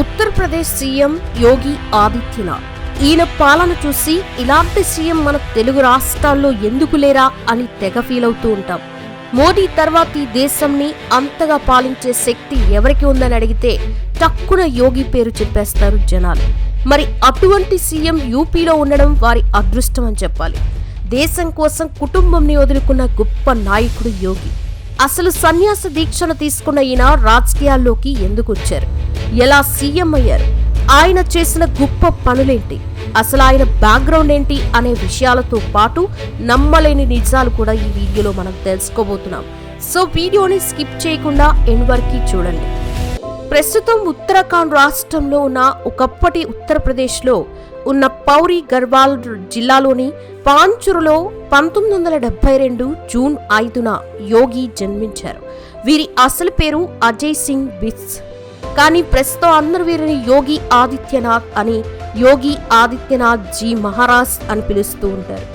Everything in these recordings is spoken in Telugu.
ఉత్తరప్రదేశ్ సీఎం యోగి ఆదిత్యనాథ్. ఈయన పాలన చూసి ఇలాంటి సీఎం మన తెలుగు రాష్ట్రాల్లో ఎందుకు లేరా అని తెగ ఫీల్ అవుతూ ఉంటాం. మోడీ తర్వాత ఈ దేశంని అంతగా పాలించే శక్తి ఎవరికి ఉందని అడిగితే తక్కువ యోగి పేరు చెప్పేస్తారు జనాలు. మరి అటువంటి సీఎం యూపీలో ఉండడం వారి అదృష్టం అని చెప్పాలి. దేశం కోసం కుటుంబంని వదులుకున్న గొప్ప నాయకుడు యోగి. అసలు సన్యాస దీక్షను తీసుకున్న ఈయన రాజకీయాల్లోకి ఎందుకు వచ్చారు ఎలా సీఎం అయ్యారు? ఆయన చేసిన గొప్ప పనులేంటి? అసలు ఆయన బ్యాక్గ్రౌండ్ ఏంటి అనే విషయాలతో పాటు నమ్మలేని నిజాలు కూడా ఈ వీడియోలో మనం తెలుసుకోబోతున్నాం. సో వీడియోని స్కిప్ చేయకుండా ఎండ్ వరకు చూడండి. ప్రస్తుతం ఉత్తరాఖండ్ రాష్ట్రంలో ఉన్న ఒకప్పటి ఉత్తరప్రదేశ్లో ఉన్న పౌరి గర్వాల్ జిల్లాలోని పాంచురులో పంతొమ్మిది వందల డెబ్బై రెండు జూన్ ఐదున యోగి జన్మించారు. వీరి అసలు పేరు అజయ్ సింగ్ బిట్స్ కానీ ప్రస్తుతం అందరూ వీరిని యోగి ఆదిత్యనాథ్ అని యోగి ఆదిత్యనాథ్ జీ మహారాజ్ అని పిలుస్తూ ఉంటారు.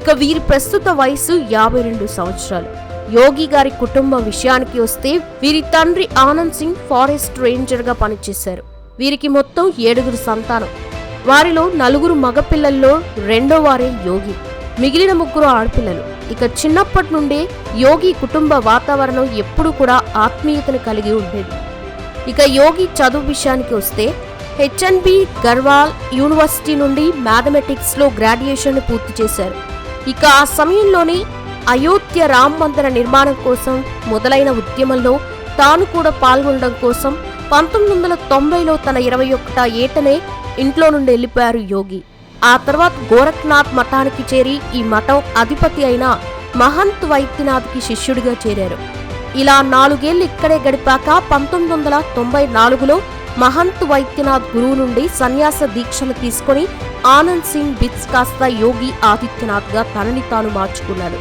ఇక వీరి ప్రస్తుత వయసు యాభై రెండు సంవత్సరాలు. యోగి గారి కుటుంబ విషయానికి వస్తే వీరి తండ్రి ఆనంద్ సింగ్ ఫారెస్ట్ రేంజర్గా పనిచేశారు. వీరికి మొత్తం ఏడుగురు సంతానం. వారిలో నలుగురు మగపిల్లల్లో రెండో వారే యోగి. మిగిలిన ముగ్గురు ఆడపిల్లలు. ఇక చిన్నప్పటి నుండే యోగి కుటుంబ వాతావరణం ఎప్పుడూ కూడా ఆత్మీయతను కలిగి ఉండేది. ఇక యోగి చదువు విషయానికి వస్తే హెచ్ఎన్బి గర్వాల్ యూనివర్సిటీ నుండి మ్యాథమెటిక్స్లో గ్రాడ్యుయేషన్ పూర్తి చేశారు. ఇక ఆ సమయంలోనే అయోధ్య రామ్ మందిర నిర్మాణం కోసం మొదలైన ఉద్యమంలో తాను కూడా పాల్గొనడం కోసం పంతొమ్మిది వందల తొంభైలో తన ఇరవై ఒకట ఏటనే ఇంట్లో నుండి వెళ్ళిపోయారు యోగి. ఆ తర్వాత గోరఖ్నాథ్ మఠానికి చేరి ఈ మఠం అధిపతి అయిన మహంత్ వైద్యనాథ్కి శిష్యుడిగా చేరారు. ఇలా నాలుగేళ్ళు ఇక్కడే గడిపాక పంతొమ్మిది వందల తొంభై నాలుగులో మహంత్ వైద్యనాథ్ గురువు నుండి సన్యాస దీక్షను తీసుకొని ఆనంద్ సింగ్ బిట్స్ కాస్త యోగి ఆదిత్యనాథ్గా తనని తాను మార్చుకున్నాడు.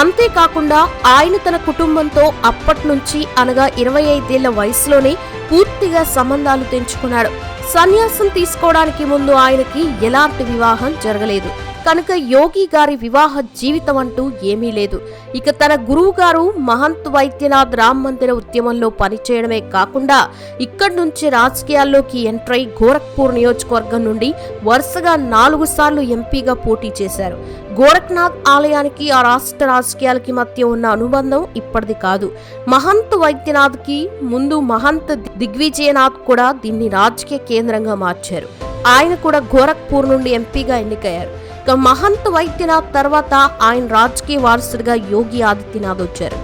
అంతేకాకుండా ఆయన తన కుటుంబంతో అప్పటి నుంచి అనగా ఇరవై ఐదేళ్ళ వయసులోనే పూర్తిగా సంబంధాలు తెంచుకున్నాడు. సన్యాసం తీసుకోవడానికి ముందు ఆయనకి ఎలాంటి వివాహం జరగలేదు. కనుక యోగి గారి వివాహ జీవితం అంటూ ఏమీ లేదు. ఇక తన గురువు గారు మహంత్ వైద్యనాథ్ రామ్ మందిర ఉద్యమంలో పనిచేయడమే కాకుండా ఇక్కడి నుంచి రాజకీయాల్లోకి ఎంటర్ గోరఖ్పూర్ నియోజకవర్గం నుండి వరుసగా నాలుగు సార్లు ఎంపీగా పోటీ చేశారు. గోరఖ్నాథ్ ఆలయానికి ఆ రాష్ట్ర రాజకీయాలకి మధ్య ఉన్న అనుబంధం ఇప్పటిది కాదు. మహంత్ వైద్యనాథ్కి ముందు మహంత్ దిగ్విజయనాథ్ కూడా దీన్ని రాజకీయ కేంద్రంగా మార్చారు. ఆయన కూడా గోరఖ్పూర్ నుండి ఎంపీగా ఎన్నికయ్యారు. ఇక మహంత్ వైద్యనాథ్ తర్వాత ఆయన రాజకీయ వారసుడిగా యోగి ఆదిత్యనాథ్ వచ్చారు.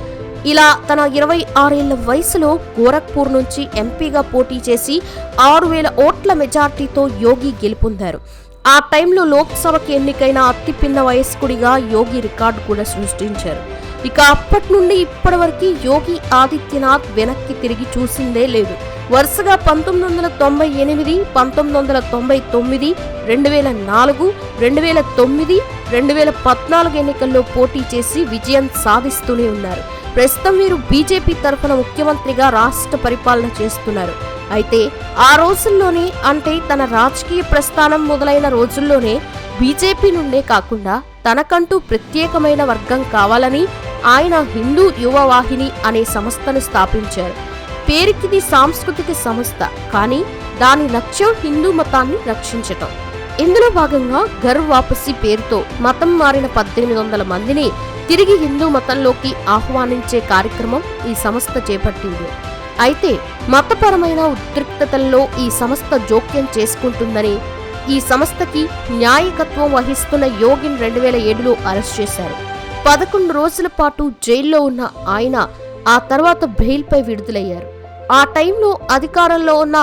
ఇలా తన ఇరవై ఆరేళ్ళ వయసులో గోరఖ్పూర్ నుంచి ఎంపీగా పోటీ చేసి ఆరు వేల ఓట్ల మెజార్టీతో యోగి గెలుపొందారు. ఆ టైంలో లోక్సభకి ఎన్నికైన అతిపిన్న వయస్కుడిగా యోగి రికార్డు కూడా సృష్టించారు. ఇక అప్పటి నుండి ఇప్పటి వరకు యోగి ఆదిత్యనాథ్ వెనక్కి తిరిగి చూసిందే లేదు. వరుసగా పంతొమ్మిది వందల తొంభై ఎనిమిది పంతొమ్మిది వందల తొంభై తొమ్మిది రెండు వేల నాలుగు రెండు వేల తొమ్మిది రెండు వేల పద్నాలుగు ఎన్నికల్లో పోటీ చేసి విజయం సాధిస్తూనే ఉన్నారు. ప్రస్తుతం వీరు బీజేపీ తరఫున ముఖ్యమంత్రిగా రాష్ట్ర పరిపాలన చేస్తున్నారు. అయితే ఆ రోజుల్లోనే అంటే తన రాజకీయ ప్రస్థానం మొదలైన రోజుల్లోనే బీజేపీ నుండే కాకుండా తనకంటూ ప్రత్యేకమైన వర్గం కావాలని ఆయన హిందూ యువవాహిని అనే సంస్థను స్థాపించారు. పేరుకిది సాంస్కృతిక సంస్థ కానీ దాని లక్ష్యం హిందూ మతాన్ని రక్షించటం. ఇందులో భాగంగా ఘర్ వాపసి పేరుతో మతం మారిన పద్దెనిమిది వందల మందిని తిరిగి హిందూ మతంలోకి ఆహ్వానించే కార్యక్రమం ఈ సంస్థ చేపట్టింది. అయితే మతపరమైన ఉద్రిక్తతల్లో ఈ సంస్థ జోక్యం చేసుకుంటుందని ఈ సంస్థకి న్యాయకత్వం వహిస్తున్న యోగిన్ రెండు వేల ఏడులో అరెస్ట్ చేశారు. పదకొండు రోజుల పాటు జైల్లో ఉన్న ఆయన ఆ తర్వాత బెయిల్పై విడుదలయ్యారు. ఆ టైంలో అధికారంలో ఉన్న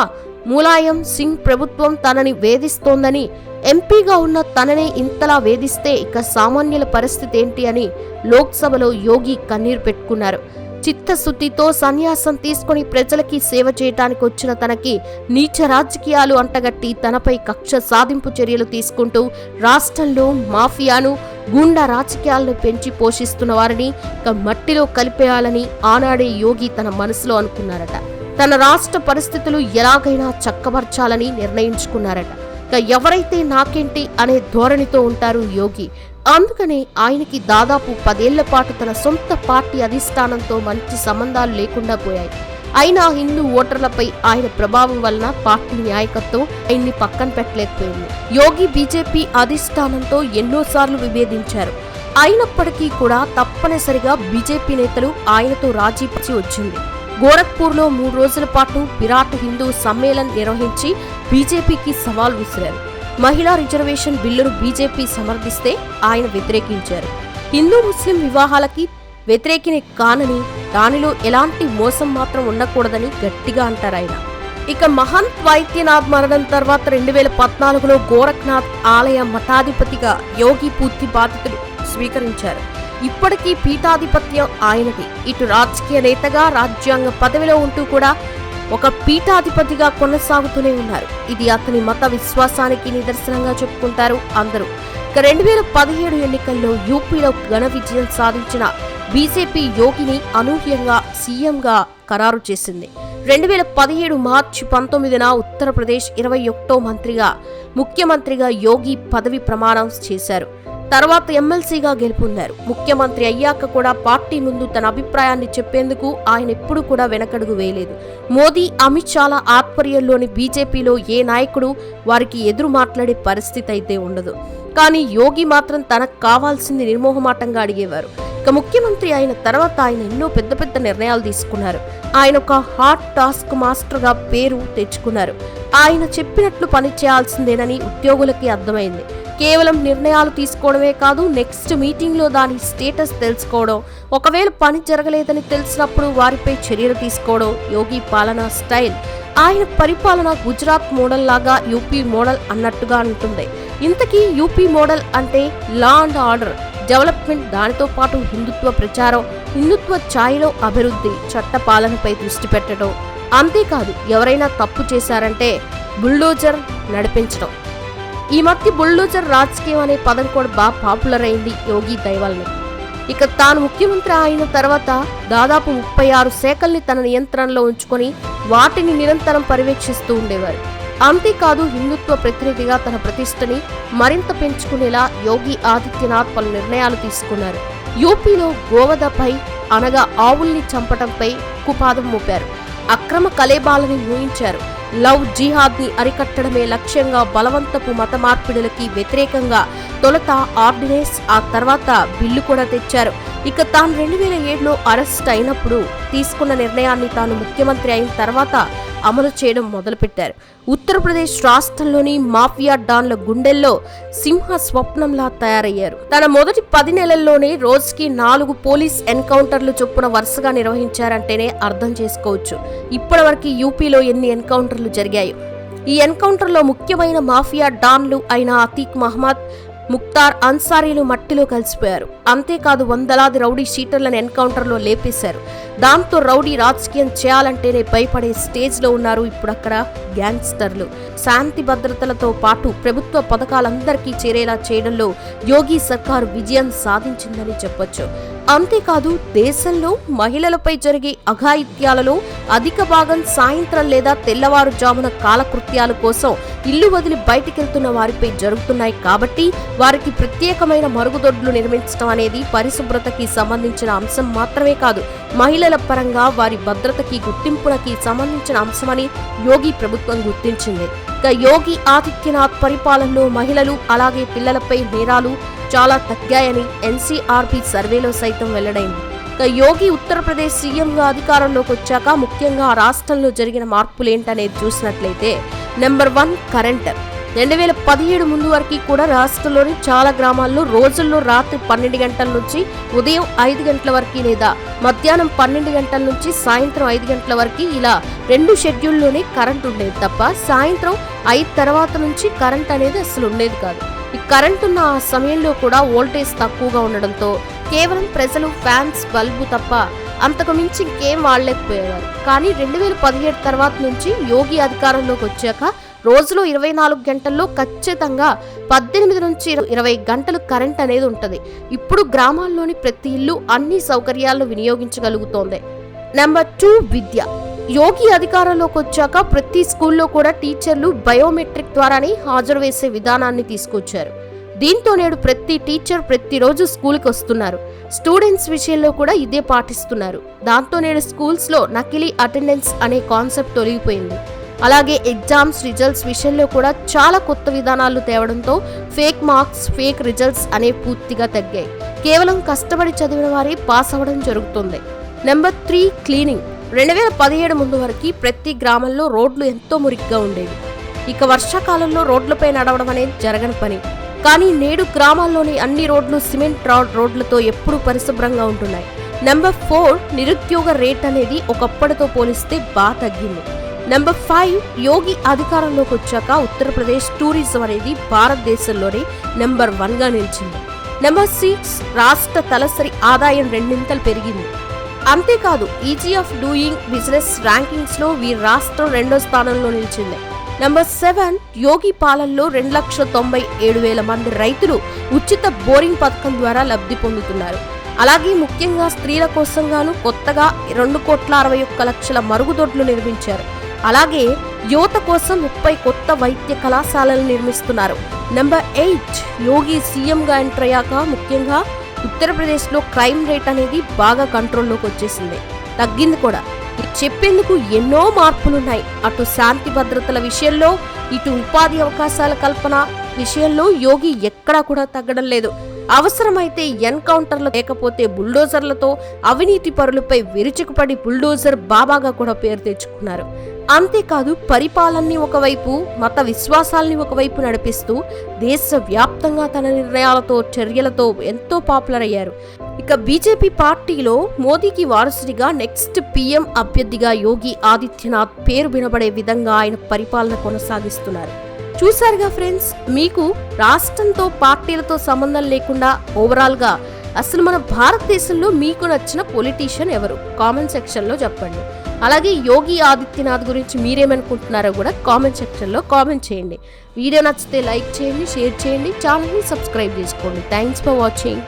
ములాయం సింగ్ ప్రభుత్వం తనని వేధిస్తోందని ఎంపీగా ఉన్న తననే ఇంతలా వేధిస్తే ఇక సామాన్యుల పరిస్థితి ఏంటి అని లోక్సభలో యోగి కన్నీరు పెట్టుకున్నారు. చిత్తశుద్ధితో సన్యాసం తీసుకుని ప్రజలకి సేవ చేయటానికి వచ్చిన తనకి నీచ రాజకీయాలు అంటగట్టి తనపై కక్ష సాధింపు చర్యలు తీసుకుంటూ రాష్ట్రంలో మాఫియాను గూండా రాజకీయాలను పెంచి పోషిస్తున్న వారిని ఇక మట్టిలో కలిపేయాలని ఆనాడే యోగి తన మనసులో అనుకున్నారట. తన రాష్ట్ర పరిస్థితులు ఎలాగైనా చక్కబర్చాలని నిర్ణయించుకున్నారట. ఇక ఎవరైతే నాకేంటి అనే ధోరణితో ఉంటారు యోగి అందుకనే ఆయనకి దాదాపు పదేళ్ళ పాటు తన సొంత పార్టీ అధిష్టానంతో మంచి సంబంధాలు లేకుండా పోయాయి. అయినా హిందూ ఓటర్లపై ఆయన ప్రభావం వలన పార్టీ నాయకత్వం ఆయన్ని పక్కన పెట్టలేకపోయింది. యోగి బీజేపీ అధిష్టానంతో ఎన్నోసార్లు విభేదించారు. అయినప్పటికీ కూడా తప్పనిసరిగా బీజేపీ నేతలు ఆయనతో రాజీ పడి వచ్చింది. గోరఖ్పూర్లో మూడు రోజుల పాటు విరాట్ హిందూ సమ్మేళన్ నిర్వహించి బీజేపీకి సవాల్ విసిరారు. మహిళా రిజర్వేషన్ బిల్లును బీజేపీ సమర్థిస్తే ఆయన వ్యతిరేకించారు. హిందూ ముస్లిం వివాహాలకి వ్యతిరేకిని కానని దానిలో ఎలాంటి మోసం మాత్రం ఉండకూడదని గట్టిగా అంటారు ఆయన. ఇక మహంత్ వైద్యనాథ్ మరణం తర్వాత రెండు వేల పద్నాలుగులో గోరఖ్నాథ్ ఆలయ మఠాధిపతిగా యోగి పూర్తి బాధ్యతలు స్వీకరించారు. ఇప్పటికీ పీఠాధిపత్యం ఆయనది. ఇటు రాజకీయ నేతగా రాజ్యాంగ పదవిలో ఉంటూ కూడా ఒక పీఠాధిపతిగా కొనసాగుతూనే ఉన్నారు. ఇది అతని మత విశ్వాసానికి నిదర్శనంగా చెప్పుకుంటారు అందరూ. ఇక రెండు వేల పదిహేడు ఎన్నికల్లో యూపీలో ఘన విజయం సాధించిన బీజేపీ యోగిని అనూహ్యంగా సీఎంగా ఖరారు చేసింది. రెండు వేల పదిహేడు మార్చి పంతొమ్మిదిన ఉత్తరప్రదేశ్ ఇరవై ఒకటో మంత్రిగా ముఖ్యమంత్రిగా యోగి పదవి ప్రమాణం చేశారు. తర్వాత ఎమ్మెల్సీగా గెలుపొందారు. ముఖ్యమంత్రి అయ్యాక కూడా పార్టీ ముందు తన అభిప్రాయాన్ని చెప్పేందుకు ఆయన ఎప్పుడూ కూడా వెనకడుగు వేయలేదు. మోదీ అమిత్ షాల ఆధ్వర్యంలోని బీజేపీలో ఏ నాయకుడు వారికి ఎదురు మాట్లాడే పరిస్థితి అయితే ఉండదు. కానీ యోగి మాత్రం తనకు కావాల్సింది నిర్మోహమాటంగా అడిగేవారు. ఇక ముఖ్యమంత్రి అయిన తర్వాత ఆయన ఎన్నో పెద్ద పెద్ద నిర్ణయాలు తీసుకున్నారు. ఆయన ఒక హార్ట్ టాస్క్ మాస్టర్గా పేరు తెచ్చుకున్నారు. ఆయన చెప్పినట్లు పని చేయాల్సిందేనని ఉద్యోగులకి అర్థమైంది. కేవలం నిర్ణయాలు తీసుకోవడమే కాదు నెక్స్ట్ మీటింగ్లో దాని స్టేటస్ తెలుసుకోవడం ఒకవేళ పని జరగలేదని తెలిసినప్పుడు వారిపై చర్యలు తీసుకోవడం యోగి పాలనా స్టైల్. ఆయన పరిపాలన గుజరాత్ మోడల్ లాగా యూపీ మోడల్ అన్నట్టుగా ఉంటుంది ఇంతకీ యూపీ మోడల్ అంటే లా అండ్ ఆర్డర్. డెవలప్మెంట్ దానితో పాటు హిందుత్వ ప్రచారం హిందుత్వ ఛాయలో అభివృద్ధి చట్ట పాలనపై దృష్టి పెట్టడం. అంతేకాదు ఎవరైనా తప్పు చేశారంటే బుల్డోజర్ నడిపించడం. ఈ మధ్య బుల్డోజర్ రాజకీయం అనే పదం కూడా బాగా పాపులర్ అయింది యోగి దైవాల్ని. ఇక తాను ముఖ్యమంత్రి అయిన తర్వాత దాదాపు ముప్పై ఆరు శాఖల్ని తన నియంత్రణలో ఉంచుకొని వాటిని నిరంతరం పర్యవేక్షిస్తూ ఉండేవారు. అంతేకాదు హిందుత్వ ప్రతినిధిగా తన ప్రతిష్టని మరింత పెంచుకునేలా యోగి ఆదిత్యనాథ్ పలు నిర్ణయాలు తీసుకున్నారు. యూపీలో గోవధపై అనగా ఆవుల్ని చంపటంపై కుపాదం మోపారు. అక్రమ కలేబాలని ఊహించారు. లవ్ జిహాద్ని అరికట్టడమే లక్ష్యంగా బలవంతపు మత మార్పిడులకి వ్యతిరేకంగా తొలత ఆర్డినెన్స్ ఆ తర్వాత బిల్లు కూడా తెచ్చారు. ఇక తాను రెండు వేల ఏడులో అరెస్ట్ అయినప్పుడు తీసుకున్న నిర్ణయాన్ని తాను ముఖ్యమంత్రి అయిన తర్వాత అమలు చేయడం మొదలుపెట్టారు. ఉత్తరప్రదేశ్ రాష్ట్రంలోని మాఫియా డాన్ల గుండెల్లో సింహ స్వప్నంలా తయారయ్యారు. తన మొదటి పది నెలల్లోనే రోజుకి నాలుగు పోలీస్ ఎన్కౌంటర్లు చొప్పున వరుసగా నిర్వహించారంటేనే అర్థం చేసుకోవచ్చు. ఇప్పటివరకు యూపీలో ఎన్ని ఎన్కౌంటర్లు జరిగాయో. ఈ ఎన్కౌంటర్లో ముఖ్యమైన మాఫియా డాన్లు అయిన అతీక్ మహమ్మద్ ముక్తార్ అన్సారీలు మట్టిలో కలిసిపోయారు. అంతేకాదు వందలాది రౌడీ షీటర్లను ఎన్కౌంటర్లో లేపేశారు. దాంతో రౌడీ రాజకీయం చేయాలంటేనే భయపడే స్టేజ్లో ఉన్నారు ఇప్పుడు అక్కడ గ్యాంగ్స్టర్లు. శాంతి భద్రతలతో పాటు ప్రభుత్వ పథకాలందరికీ చేరేలా చేయడంలో యోగి సర్కార్ విజయం సాధించిందని చెప్పొచ్చు. అంతేకాదు దేశంలో మహిళలపై జరిగే అఘాయిత్యాలలో అధిక భాగం సాయంత్రం లేదా తెల్లవారుజామున కాలకృత్యాల కోసం ఇల్లు వదిలి బయటికెళ్తున్న వారిపై జరుగుతున్నాయి కాబట్టి వారికి ప్రత్యేకమైన మరుగుదొడ్లు నిర్మించడం అనేది పరిశుభ్రతకి సంబంధించిన అంశం మాత్రమే కాదు మహిళల పరంగా వారి భద్రతకి గుర్తింపులకి సంబంధించిన అంశమని యోగి ప్రభుత్వం గుర్తించింది. ఇక యోగి ఆదిత్యనాథ్ పరిపాలనలో మహిళలు అలాగే పిల్లలపై నేరాలు చాలా తగ్గాయని ఎన్సీఆర్బీ సర్వేలో సైతం వెల్లడైంది. ఇక యోగి ఉత్తరప్రదేశ్ సీఎంగా అధికారంలోకి వచ్చాక ముఖ్యంగా రాష్ట్రంలో జరిగిన మార్పులేంటనేది చూసినట్లయితే నెంబర్ వన్ కరెంట్ రెండు వేల పదిహేడు ముందు వరకు కూడా రాష్ట్రంలోని చాలా గ్రామాల్లో రోజుల్లో రాత్రి పన్నెండు గంటల నుంచి ఉదయం ఐదు గంటల వరకు లేదా మధ్యాహ్నం పన్నెండు గంటల నుంచి సాయంత్రం ఐదు గంటల వరకు ఇలా రెండు షెడ్యూల్లోనే కరెంట్ ఉండేది తప్ప సాయంత్రం ఐదు తర్వాత నుంచి కరెంట్ అనేది అసలు ఉండేది కాదు. ఈ కరెంట్ ఉన్న ఆ సమయంలో కూడా వోల్టేజ్ తక్కువగా ఉండడంతో కేవలం ప్రజలు ఫ్యాన్స్ బల్బు తప్ప అంతకు మించి ఇంకేం వాడలేకపోయేవారు. కానీ రెండు వేల పదిహేడు తర్వాత నుంచి యోగి అధికారంలోకి వచ్చాక రోజులో ఇరవై నాలుగు గంటల్లో ఖచ్చితంగా పద్దెనిమిది నుంచి ఇరవై గంటలు కరెంట్ అనేది ఉంటుంది. ఇప్పుడు గ్రామాల్లోని ప్రతి ఇల్లు అన్ని సౌకర్యాలను వినియోగించగలుగుతోంది. నెంబర్ టూ విద్య. యోగి అధికారంలోకి వచ్చాక ప్రతి స్కూల్లో కూడా టీచర్లు బయోమెట్రిక్ ద్వారానే హాజరు వేసే విధానాన్ని తీసుకొచ్చారు. దీంతో నేడు ప్రతి టీచర్ ప్రతిరోజు స్కూల్కి వస్తున్నారు. స్టూడెంట్స్ విషయంలో కూడా ఇదే పాటిస్తున్నారు. దాంతో నేడు స్కూల్స్లో నకిలీ అటెండెన్స్ అనే కాన్సెప్ట్ తొలగిపోయింది. అలాగే ఎగ్జామ్స్ రిజల్ట్స్ విషయంలో కూడా చాలా కొత్త విధానాలు తేవడంతో ఫేక్ మార్క్స్ ఫేక్ రిజల్ట్స్ అనే పూర్తిగా తగ్గాయి. కేవలం కష్టపడి చదివిన వారే పాస్ అవ్వడం జరుగుతుంది. Number three cleaning. రెండు వేల పదిహేడు ముందు వరకు ప్రతి గ్రామంలో రోడ్లు ఎంతో మురికిగా ఉండేవి. ఇక వర్షాకాలంలో రోడ్లపై నడవడం అనేది జరగని పని. కానీ నేడు గ్రామాల్లోని అన్ని రోడ్లు సిమెంట్ రాడ్ రోడ్లతో ఎప్పుడూ పరిశుభ్రంగా ఉంటున్నాయి. నెంబర్ ఫోర్ నిరుద్యోగ రేట్ అనేది ఒకప్పటితో పోలిస్తే బాగా తగ్గింది. నెంబర్ ఫైవ్ యోగి అధికారంలోకి వచ్చాక ఉత్తరప్రదేశ్ టూరిజం అనేది భారతదేశంలోనే నెంబర్ వన్గా నిలిచింది. నెంబర్ సిక్స్ రాష్ట్ర తలసరి ఆదాయం రెండింతలు పెరిగింది. అంతేకాదు ఈజీ ఆఫ్ డూయింగ్ బిజినెస్ ర్యాంకింగ్స్లో వీరి రాష్ట్రం రెండో స్థానంలో నిలిచింది. నెంబర్ సెవెన్ యోగి పాలనలో రెండు లక్షల తొంభై ఏడు వేల మంది రైతులు ఉచిత బోరింగ్ పథకం ద్వారా లబ్ధి పొందుతున్నారు. అలాగే ముఖ్యంగా స్త్రీల కోసంగాను కొత్తగా రెండు కోట్ల అరవై ఒక్క లక్షల మరుగుదొడ్లు నిర్మించారు. అలాగే యువత కోసం ముప్పై కొత్త వైద్య కళాశాలలు నిర్మిస్తున్నారు. నెంబర్ ఎయిట్ యోగి సీఎంగా ఎంటర్ అయ్యాక ముఖ్యంగా ఉత్తరప్రదేశ్లో క్రైమ్ రేట్ అనేది బాగా కంట్రోల్లోకి వచ్చేసింది. తగ్గింది కూడా. చెప్పేందుకు ఎన్నో మార్పులున్నాయి. అటు శాంతి భద్రతల విషయంలో ఇటు ఉపాధి అవకాశాల కల్పన విషయంలో యోగి ఎక్కడా కూడా తగ్గడం లేదు. అవసరమైతే ఎన్కౌంటర్లు లేకపోతే బుల్డోజర్లతో అవినీతి పరులపై విరుచుకుపడి బుల్డోజర్ బాబాగా కూడా పేరు తెచ్చుకున్నారు. అంతేకాదు పరిపాలనని ఒకవైపు మత విశ్వాసాల్ని ఒకవైపు నడిపిస్తూ దేశవ్యాప్తంగా తన నిర్ణయాలతో చర్యలతో ఎంతో పాపులర్ అయ్యారు. ఇక బీజేపీ పార్టీలో మోదీకి వారసుడిగా నెక్స్ట్ పీఎం అభ్యర్థిగా యోగి ఆదిత్యనాథ్ పేరు వినబడే విధంగా ఆయన పరిపాలన కొనసాగిస్తున్నారు. చూశారుగా ఫ్రెండ్స్ మీకు రాష్ట్రంతో పార్టీలతో సంబంధం లేకుండా ఓవరాల్గా అసలు మన భారతదేశంలో మీకు నచ్చిన పొలిటీషియన్ ఎవరు? కామెంట్ సెక్షన్లో చెప్పండి. అలాగే యోగి ఆదిత్యనాథ్ గురించి మీరేమనుకుంటున్నారో కూడా కామెంట్ సెక్షన్లో కామెంట్ చేయండి. వీడియో నచ్చితే లైక్ చేయండి షేర్ చేయండి ఛానల్ని సబ్స్క్రైబ్ చేసుకోండి. Thanks for watching